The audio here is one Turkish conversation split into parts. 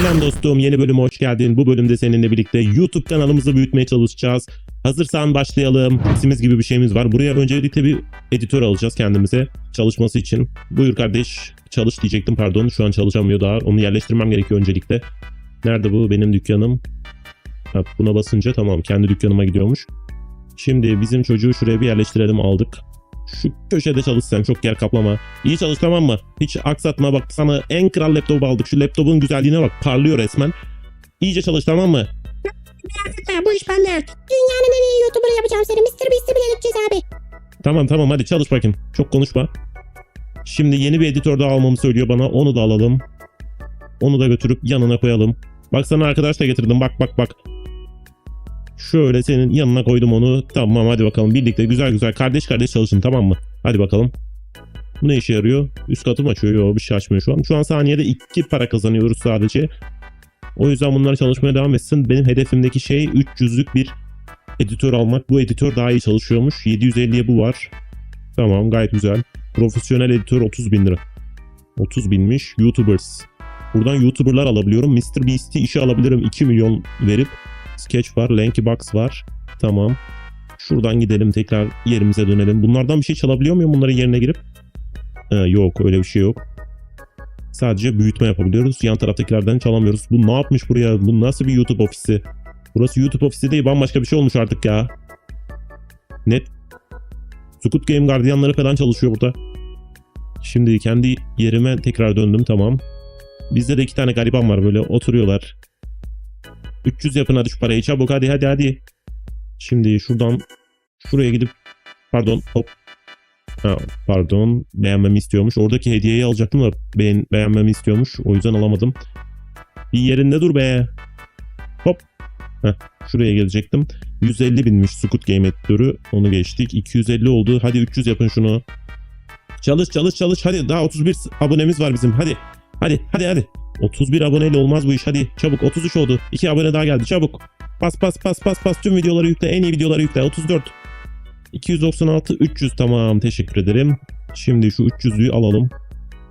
Selam dostum yeni bölüme hoş geldin. Bu bölümde seninle birlikte YouTube kanalımızı büyütmeye çalışacağız. Hazırsan başlayalım. İsimiz gibi bir şeyimiz var. Buraya öncelikle bir editör alacağız kendimize çalışması için. Buyur kardeş çalış diyecektim pardon. Şu an çalışamıyor daha. Onu yerleştirmem gerekiyor öncelikle. Nerede bu benim dükkanım? Ha, buna basınca tamam kendi dükkanıma gidiyormuş. Şimdi bizim çocuğu şuraya bir yerleştirelim aldık. Şu köşede çalış sen çok yer kaplama. İyi çalış tamam mı? Hiç aksatma bak sana en kral laptopu aldık. Şu laptopun güzelliğine bak parlıyor resmen. İyice çalış tamam mı? Ha, bu iş bende. Dünyanın en iyi YouTuber yapacağım seni. Mr. Beast'i bile gideceğiz abi. Tamam tamam hadi çalış bakayım. Çok konuşma. Şimdi yeni bir editör daha almamı söylüyor bana. Onu da alalım. Onu da götürüp yanına koyalım. Bak sana arkadaş da getirdim. Bak bak bak. Şöyle senin yanına koydum onu. Tamam hadi bakalım. Birlikte güzel güzel kardeş kardeş çalışın tamam mı? Hadi bakalım. Bu ne işe yarıyor? Üst katı açıyor? Yok bir şey açmıyor şu an. Şu an saniyede iki para kazanıyoruz sadece. O yüzden bunlar çalışmaya devam etsin. Benim hedefimdeki şey 300'lük bir editör almak. Bu editör daha iyi çalışıyormuş. 750'ye bu var. Tamam gayet güzel. Profesyonel editör 30 bin lira. 30 binmiş. YouTubers. Buradan YouTuber'lar alabiliyorum. Mr. Beast'i işe alabilirim 2 milyon verip. Sketch var. Lanky Box var. Tamam. Şuradan gidelim tekrar yerimize dönelim. Bunlardan bir şey çalabiliyor muyum bunların yerine girip? Ee, yok öyle bir şey yok. Sadece büyütme yapabiliyoruz. Yan taraftakilerden çalamıyoruz. Bu ne yapmış buraya? Bu nasıl bir YouTube ofisi? Burası YouTube ofisi değil bambaşka bir şey olmuş artık ya. Net. Squid Game gardiyanları falan çalışıyor burada. Şimdi kendi yerime tekrar döndüm tamam. Bizde de iki tane gariban var böyle oturuyorlar. 300 yapın hadi şu parayı çabuk hadi hadi hadi. Şimdi şuradan şuraya gidip pardon hop. Ha, pardon beğenmemi istiyormuş. Oradaki hediyeyi alacaktım da beğen, beğenmemi istiyormuş. O yüzden alamadım. Bir yerinde dur be. Hop. Heh, şuraya gelecektim. 150 binmiş Squid Game editörü. Onu geçtik. 250 oldu. Hadi 300 yapın şunu. Çalış çalış çalış. Hadi daha 31 abonemiz var bizim. Hadi. Hadi hadi hadi. 31 aboneyle olmaz bu iş. Hadi çabuk 33 oldu. 2 abone daha geldi çabuk. Bas bas bas bas bas tüm videoları yükle. En iyi videoları yükle. 34. 296 300 tamam teşekkür ederim. Şimdi şu 300'lüyü alalım.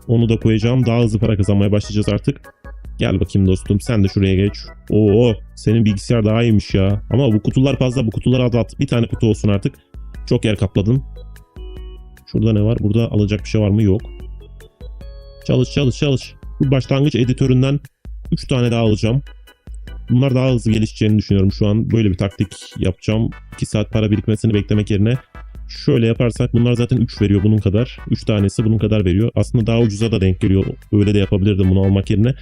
Onu da koyacağım. Daha hızlı para kazanmaya başlayacağız artık. Gel bakayım dostum sen de şuraya geç. Oo senin bilgisayar daha iyiymiş ya. Ama bu kutular fazla bu kutuları azalt. Bir tane kutu olsun artık. Çok yer kapladın. Şurada ne var? Burada alacak bir şey var mı? Yok. Çalış çalış çalış. Bu başlangıç editöründen 3 tane daha alacağım. Bunlar daha hızlı gelişeceğini düşünüyorum şu an. Böyle bir taktik yapacağım. 2 saat para birikmesini beklemek yerine şöyle yaparsak bunlar zaten 3 veriyor bunun kadar. 3 tanesi bunun kadar veriyor. Aslında daha ucuza da denk geliyor. Öyle de yapabilirdim bunu almak yerine.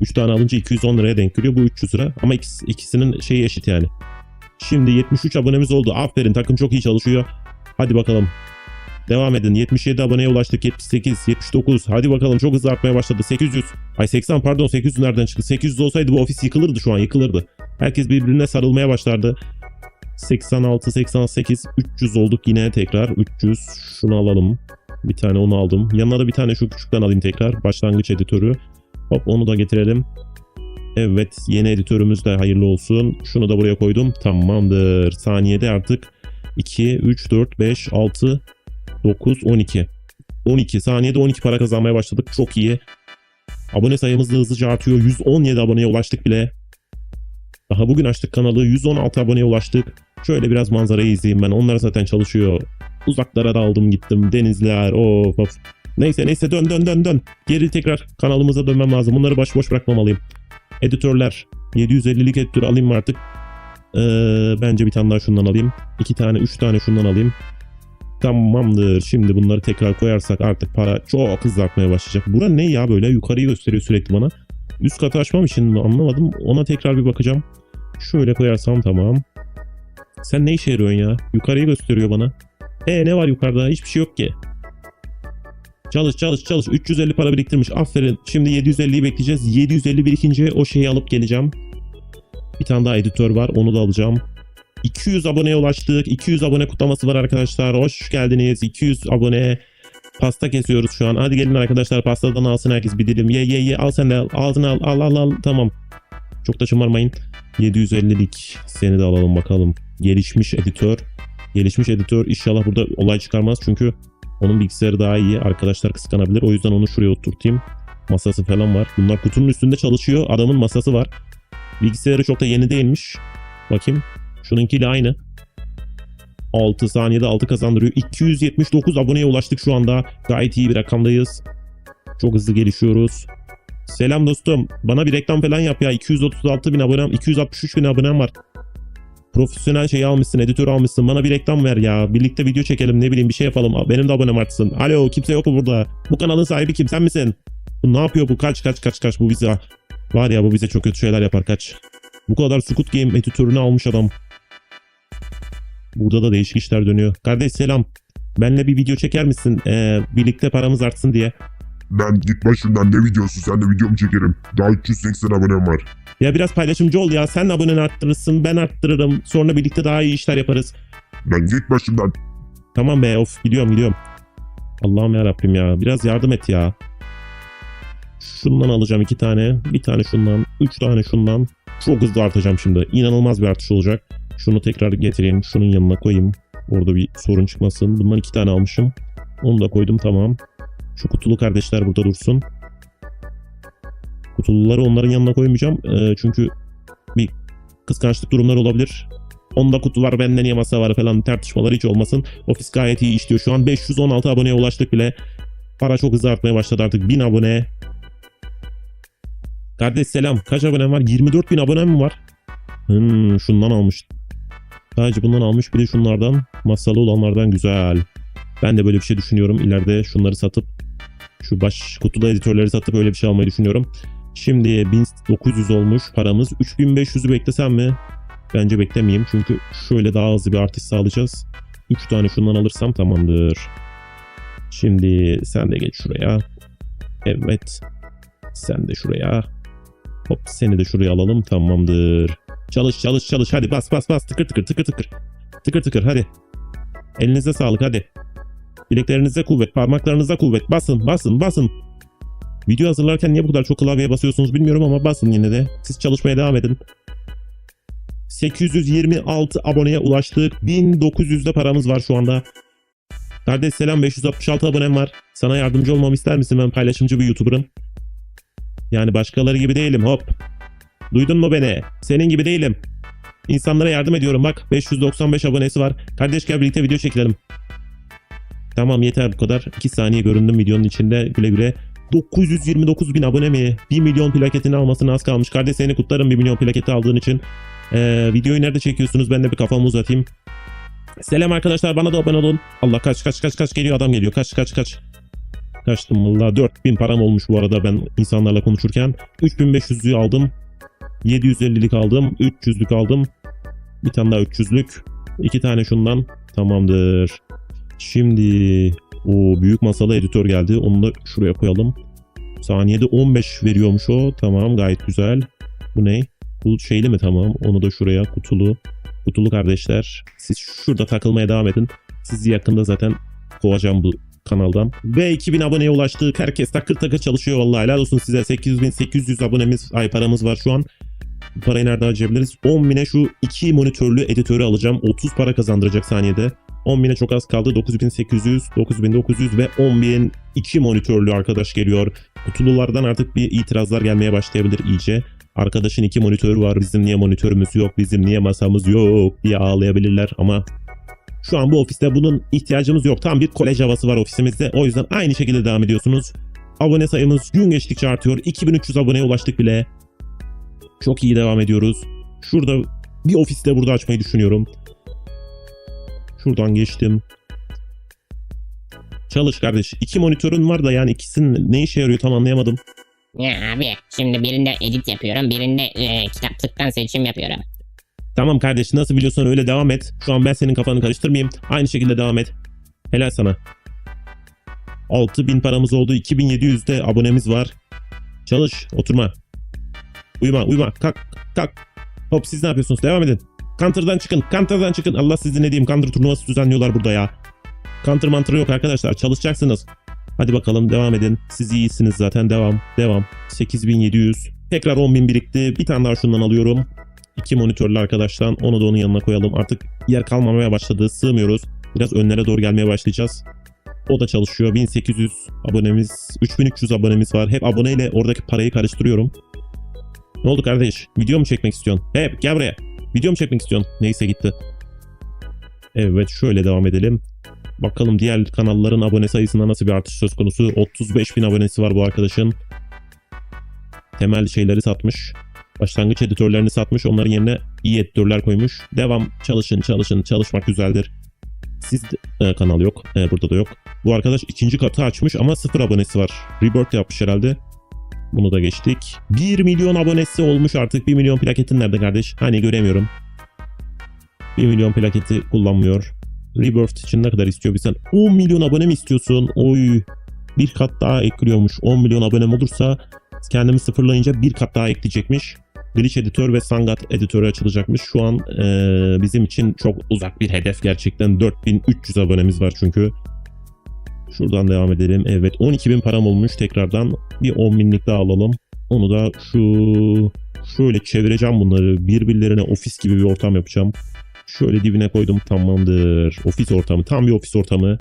3 tane alınca 210 liraya denk geliyor. Bu 300 lira. Ama ikisi, ikisinin şeyi eşit yani. Şimdi 73 abonemiz oldu. Aferin takım çok iyi çalışıyor. Hadi bakalım. Devam edin. 77 aboneye ulaştık. 78, 79. Hadi bakalım çok hızlı artmaya başladı. 800. Ay 80 pardon 800 nereden çıktı? 800 olsaydı bu ofis yıkılırdı şu an yıkılırdı. Herkes birbirine sarılmaya başlardı. 86, 88, 300 olduk yine tekrar. 300. Şunu alalım. Bir tane onu aldım. Yanına da bir tane şu küçükten alayım tekrar. Başlangıç editörü. Hop onu da getirelim. Evet yeni editörümüz de hayırlı olsun. Şunu da buraya koydum. Tamamdır. Saniyede artık 2, 3, 4, 5, 6, 9, 12. 12 saniyede 12 para kazanmaya başladık. Çok iyi. Abone sayımız da hızlıca artıyor. 117 aboneye ulaştık bile. Daha bugün açtık kanalı. 116 aboneye ulaştık. Şöyle biraz manzarayı izleyeyim ben. Onlar zaten çalışıyor. Uzaklara da aldım gittim. Denizler. Of of. Neyse neyse dön dön dön dön. Geri tekrar kanalımıza dönmem lazım. Bunları baş boş bırakmamalıyım. Editörler. 750'lik editör alayım mı artık? Ee, bence bir tane daha şundan alayım. İki tane, üç tane şundan alayım. Tamamdır. Şimdi bunları tekrar koyarsak artık para çok hızlı artmaya başlayacak. Bura ne ya böyle? Yukarıyı gösteriyor sürekli bana. Üst katı açmam için anlamadım. Ona tekrar bir bakacağım. Şöyle koyarsam tamam. Sen ne işe yarıyorsun ya? Yukarıyı gösteriyor bana. E ne var yukarıda? Hiçbir şey yok ki. Çalış çalış çalış. 350 para biriktirmiş. Aferin. Şimdi 750'yi bekleyeceğiz. 750 birikince o şeyi alıp geleceğim. Bir tane daha editör var. Onu da alacağım. 200 aboneye ulaştık. 200 abone kutlaması var arkadaşlar. Hoş geldiniz. 200 abone. Pasta kesiyoruz şu an. Hadi gelin arkadaşlar pastadan alsın herkes bir dilim. Ye ye ye al sen de al. Ağzına al al al al. Tamam. Çok da şımarmayın. 750'lik seni de alalım bakalım. Gelişmiş editör. Gelişmiş editör inşallah burada olay çıkarmaz çünkü onun bilgisayarı daha iyi. Arkadaşlar kıskanabilir. O yüzden onu şuraya oturtayım. Masası falan var. Bunlar kutunun üstünde çalışıyor. Adamın masası var. Bilgisayarı çok da yeni değilmiş. Bakayım. Şununkiyle aynı. 6 saniyede 6 kazandırıyor. 279 aboneye ulaştık şu anda. Gayet iyi bir rakamdayız. Çok hızlı gelişiyoruz. Selam dostum. Bana bir reklam falan yap ya. 236 bin abonem, 263 bin abonem var. Profesyonel şey almışsın, editör almışsın. Bana bir reklam ver ya. Birlikte video çekelim, ne bileyim bir şey yapalım. Benim de abonem artsın. Alo, kimse yok mu burada? Bu kanalın sahibi kim? Sen misin? Bu ne yapıyor bu? Kaç kaç kaç kaç bu bize. Var ya bu bize çok kötü şeyler yapar kaç. Bu kadar Squid Game editörünü almış adam. Burada da değişik işler dönüyor. Kardeş selam. Benle bir video çeker misin? Ee, birlikte paramız artsın diye. Ben git başımdan ne videosu sen de videomu çekerim. Daha 380 abonem var. Ya biraz paylaşımcı ol ya. Sen aboneni arttırırsın, ben arttırırım. Sonra birlikte daha iyi işler yaparız. Ben git başımdan. Tamam be of gidiyorum gidiyorum. Allah'ım ya Rabbim ya. Biraz yardım et ya. Şundan alacağım iki tane. Bir tane şundan. Üç tane şundan. Çok hızlı artacağım şimdi. İnanılmaz bir artış olacak. Şunu tekrar getireyim. Şunun yanına koyayım. Orada bir sorun çıkmasın. Bundan iki tane almışım. Onu da koydum tamam. Şu kutulu kardeşler burada dursun. Kutuluları onların yanına koymayacağım. Ee, çünkü bir kıskançlık durumları olabilir. Onda kutular benden niye masa var falan tartışmalar hiç olmasın. Ofis gayet iyi işliyor. Şu an 516 aboneye ulaştık bile. Para çok hızlı artmaya başladı artık. 1000 abone. Kardeş selam. Kaç abonem var? 24 bin abonem mi var? Hmm, şundan almış. Sadece bundan almış bir de şunlardan. Masalı olanlardan güzel. Ben de böyle bir şey düşünüyorum. İleride şunları satıp şu baş kutulu editörleri satıp öyle bir şey almayı düşünüyorum. Şimdi 1900 olmuş paramız. 3500'ü beklesem mi? Bence beklemeyeyim çünkü şöyle daha hızlı bir artış sağlayacağız. 3 tane şundan alırsam tamamdır. Şimdi sen de geç şuraya. Evet. Sen de şuraya. Hop seni de şuraya alalım tamamdır. Çalış çalış çalış hadi bas bas bas tıkır tıkır tıkır tıkır. Tıkır tıkır hadi. Elinize sağlık hadi. Bileklerinize kuvvet, parmaklarınıza kuvvet. Basın basın basın. Video hazırlarken niye bu kadar çok klavyeye basıyorsunuz bilmiyorum ama basın yine de. Siz çalışmaya devam edin. 826 aboneye ulaştık. 1900'de paramız var şu anda. Kardeş selam 566 abonem var. Sana yardımcı olmamı ister misin? Ben paylaşımcı bir YouTuber'ım. Yani başkaları gibi değilim hop. Duydun mu beni? Senin gibi değilim. İnsanlara yardım ediyorum bak. 595 abonesi var. Kardeş gel birlikte video çekelim. Tamam yeter bu kadar. 2 saniye göründüm videonun içinde. Güle güle. 929 bin abone mi? 1 milyon plaketini almasına az kalmış. Kardeş seni kutlarım 1 milyon plaketi aldığın için. Ee, videoyu nerede çekiyorsunuz? Ben de bir kafamı uzatayım. Selam arkadaşlar bana da abone olun. Allah kaç kaç kaç kaç geliyor adam geliyor. Kaç kaç kaç. Kaçtım valla 4000 param olmuş bu arada ben insanlarla konuşurken. 3500'lüğü aldım. 750'lik aldım. 300'lük aldım. Bir tane daha 300'lük. İki tane şundan. Tamamdır. Şimdi o büyük masalı editör geldi. Onu da şuraya koyalım. Saniyede 15 veriyormuş o. Tamam gayet güzel. Bu ne? Bu şeyli mi tamam. Onu da şuraya kutulu. Kutulu kardeşler. Siz şurada takılmaya devam edin. Sizi yakında zaten kovacağım bu kanaldan. Ve 2000 aboneye ulaştık. Herkes takır takır çalışıyor vallahi. Helal olsun size. 8800 abonemiz, ay paramız var şu an. Bu parayı nereden harcayabiliriz? 10 bine şu iki monitörlü editörü alacağım. 30 para kazandıracak saniyede. 10 bine çok az kaldı. 9800, 9900 ve 10 bin iki monitörlü arkadaş geliyor. Kutululardan artık bir itirazlar gelmeye başlayabilir iyice. Arkadaşın iki monitörü var. Bizim niye monitörümüz yok? Bizim niye masamız yok? diye ağlayabilirler ama şu an bu ofiste bunun ihtiyacımız yok. Tam bir kolej havası var ofisimizde. O yüzden aynı şekilde devam ediyorsunuz. Abone sayımız gün geçtikçe artıyor. 2300 aboneye ulaştık bile. Çok iyi devam ediyoruz. Şurada bir ofiste burada açmayı düşünüyorum. Şuradan geçtim. Çalış kardeş. İki monitörün var da yani ikisinin ne işe yarıyor tam anlayamadım. Ya abi şimdi birinde edit yapıyorum birinde e, kitaplıktan seçim yapıyorum. Tamam kardeş nasıl biliyorsan öyle devam et. Şu an ben senin kafanı karıştırmayayım. Aynı şekilde devam et. Helal sana. 6000 paramız oldu. 2700'de abonemiz var. Çalış. Oturma. Uyuma uyuma. Kalk kalk. Hop siz ne yapıyorsunuz? Devam edin. Counter'dan çıkın. Counter'dan çıkın. Allah sizi ne diyeyim. Counter turnuvası düzenliyorlar burada ya. Counter mantığı yok arkadaşlar. Çalışacaksınız. Hadi bakalım devam edin. Siz iyisiniz zaten. Devam. Devam. 8700. Tekrar 10.000 birikti. Bir tane daha şundan alıyorum. İki monitörlü arkadaştan. Onu da onun yanına koyalım. Artık yer kalmamaya başladı. Sığmıyoruz. Biraz önlere doğru gelmeye başlayacağız. O da çalışıyor. 1800 abonemiz, 3300 abonemiz var. Hep aboneyle oradaki parayı karıştırıyorum. Ne oldu kardeş? Video mu çekmek istiyorsun? Hep gel buraya. Video mu çekmek istiyorsun? Neyse gitti. Evet şöyle devam edelim. Bakalım diğer kanalların abone sayısında nasıl bir artış söz konusu. 35 bin abonesi var bu arkadaşın. Temel şeyleri satmış. Başlangıç editörlerini satmış. Onların yerine iyi editörler koymuş. Devam çalışın çalışın çalışmak güzeldir. Siz e, kanal yok. E, burada da yok. Bu arkadaş ikinci katı açmış ama sıfır abonesi var. Rebirth yapmış herhalde. Bunu da geçtik. 1 milyon abonesi olmuş artık. 1 milyon plaketin nerede kardeş? Hani göremiyorum. 1 milyon plaketi kullanmıyor. Rebirth için ne kadar istiyor bizden? 10 milyon abone mi istiyorsun? Oy. Bir kat daha ekliyormuş. 10 milyon abonem olursa kendimi sıfırlayınca bir kat daha ekleyecekmiş. Glitch editör ve Sangat editörü açılacakmış. Şu an eee, bizim için çok uzak bir hedef gerçekten. 4300 abonemiz var çünkü. Şuradan devam edelim. Evet 12.000 param olmuş tekrardan. Bir 10 binlik daha alalım. Onu da şu şöyle çevireceğim bunları. Birbirlerine ofis gibi bir ortam yapacağım. Şöyle dibine koydum tamamdır. Ofis ortamı tam bir ofis ortamı.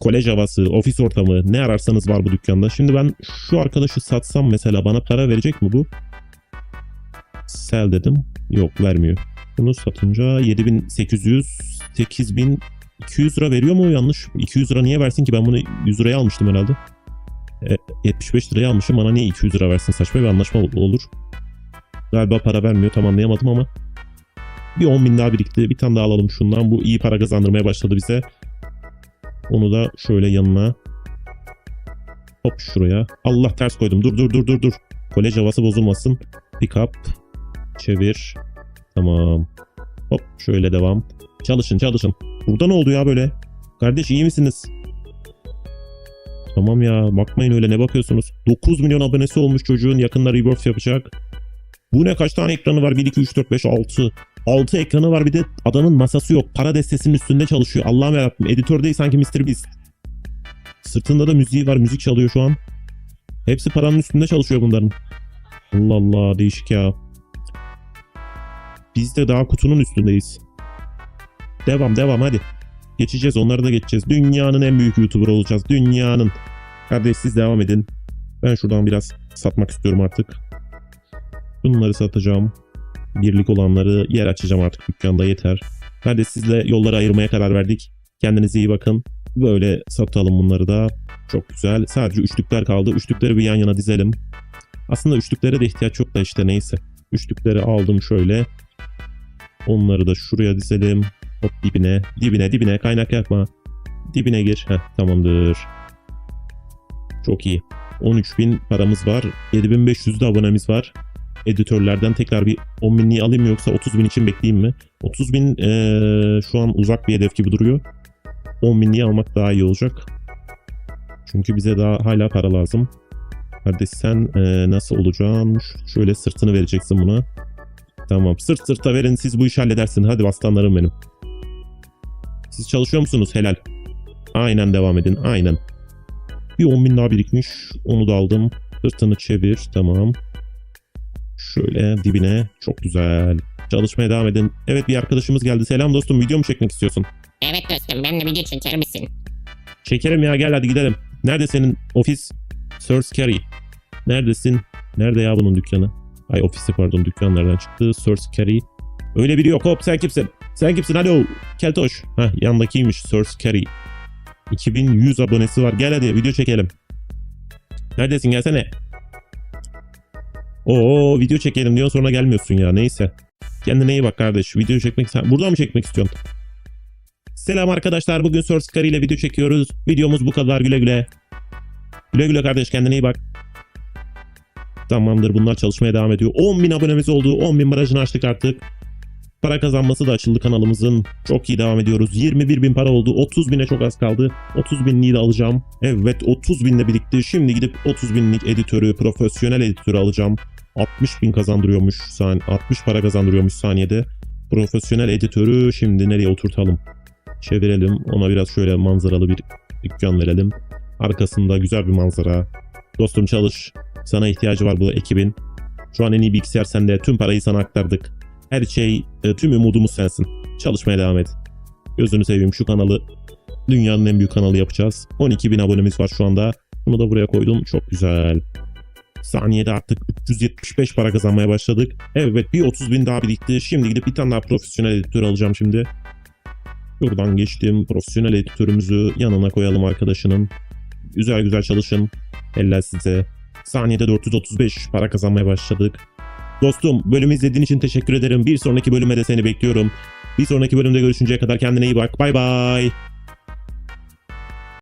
Kolej havası, ofis ortamı ne ararsanız var bu dükkanda. Şimdi ben şu arkadaşı satsam mesela bana para verecek mi bu? Sell dedim. Yok vermiyor. Bunu satınca 7800, 8200 lira veriyor mu? Yanlış. 200 lira niye versin ki? Ben bunu 100 liraya almıştım herhalde. E, 75 liraya almışım. Bana niye 200 lira versin? Saçma bir anlaşma ol- olur. Galiba para vermiyor. Tam anlayamadım ama. Bir 10 bin daha birikti. Bir tane daha alalım şundan. Bu iyi para kazandırmaya başladı bize. Onu da şöyle yanına. Hop şuraya. Allah ters koydum. Dur dur dur dur dur. Kolej havası bozulmasın. Pick up. Çevir. Tamam. Hop şöyle devam. Çalışın çalışın. Burada ne oldu ya böyle? Kardeş iyi misiniz? Tamam ya bakmayın öyle ne bakıyorsunuz. 9 milyon abonesi olmuş çocuğun yakında rebirth yapacak. Bu ne kaç tane ekranı var? 1, 2, 3, 4, 5, 6. 6 ekranı var bir de adamın masası yok. Para destesinin üstünde çalışıyor. Allah'ım yarabbim. Editör değil sanki Mr. Beast. Sırtında da müziği var. Müzik çalıyor şu an. Hepsi paranın üstünde çalışıyor bunların. Allah Allah değişik ya. Biz de daha kutunun üstündeyiz. Devam devam hadi. Geçeceğiz onları da geçeceğiz. Dünyanın en büyük YouTuber olacağız. Dünyanın. Kardeş siz devam edin. Ben şuradan biraz satmak istiyorum artık. Bunları satacağım. Birlik olanları yer açacağım artık dükkanda yeter. Hadi sizle yolları ayırmaya karar verdik. Kendinize iyi bakın. Böyle satalım bunları da. Çok güzel. Sadece üçlükler kaldı. Üçlükleri bir yan yana dizelim. Aslında üçlüklere de ihtiyaç yok da işte neyse. Üçlükleri aldım şöyle. Onları da şuraya dizelim. Hop dibine, dibine, dibine kaynak yapma. Dibine gir. Heh, tamamdır. Çok iyi. 13.000 paramız var. 7.500 de abonemiz var. Editörlerden tekrar bir 10 binliği alayım mı yoksa 30 bin için bekleyeyim mi? 30 bin eee, şu an uzak bir hedef gibi duruyor. 10 binliği almak daha iyi olacak. Çünkü bize daha hala para lazım. Hadi sen eee, nasıl olacaksın? Şöyle sırtını vereceksin buna. Tamam. Sırt sırta verin siz bu işi halledersiniz. Hadi aslanlarım benim. Siz çalışıyor musunuz? Helal. Aynen devam edin. Aynen. Bir 10 bin daha birikmiş. Onu da aldım. Sırtını çevir. Tamam. Şöyle dibine. Çok güzel. Çalışmaya devam edin. Evet bir arkadaşımız geldi. Selam dostum. Video mu çekmek istiyorsun? Evet dostum benimle video çeker misin? Çekerim ya gel hadi gidelim. Nerede senin ofis? Source Carry. Neredesin? Nerede ya bunun dükkanı? Ay ofisi pardon dükkan nereden çıktı? Source Carry. Öyle biri yok. Hop sen kimsin? Sen kimsin? Alo. Keltoş. Heh yandakiymiş Source Carry. 2100 abonesi var. Gel hadi video çekelim. Neredesin gelsene. Oo video çekelim diyor sonra gelmiyorsun ya neyse. Kendine iyi bak kardeş. Video çekmek sen burada mı çekmek istiyorsun? Selam arkadaşlar. Bugün Source Carry ile video çekiyoruz. Videomuz bu kadar. Güle güle. Güle güle kardeş. Kendine iyi bak. Tamamdır. Bunlar çalışmaya devam ediyor. 10.000 abonemiz oldu. 10.000 barajını açtık artık. Para kazanması da açıldı kanalımızın. Çok iyi devam ediyoruz. 21 bin para oldu. 30 bine çok az kaldı. 30 binliği de alacağım. Evet 30 bin de birikti. Şimdi gidip 30 binlik editörü, profesyonel editörü alacağım. 60 bin kazandırıyormuş. San 60 para kazandırıyormuş saniyede. Profesyonel editörü şimdi nereye oturtalım? Çevirelim. Ona biraz şöyle manzaralı bir dükkan verelim. Arkasında güzel bir manzara. Dostum çalış. Sana ihtiyacı var bu ekibin. Şu an en iyi bilgisayar sende. Tüm parayı sana aktardık. Her şey, e, tüm umudumuz sensin. Çalışmaya devam et. Gözünü seveyim şu kanalı Dünyanın en büyük kanalı yapacağız. 12 bin abonemiz var şu anda. Bunu da buraya koydum. Çok güzel. Saniyede artık 375 para kazanmaya başladık. Evet bir 30 bin daha birikti. Şimdi gidip bir tane daha profesyonel editör alacağım şimdi. Şuradan geçtim. Profesyonel editörümüzü yanına koyalım arkadaşının. Güzel güzel çalışın. Eller size. Saniyede 435 para kazanmaya başladık. Dostum bölümü izlediğin için teşekkür ederim. Bir sonraki bölüme de seni bekliyorum. Bir sonraki bölümde görüşünceye kadar kendine iyi bak. Bay bay.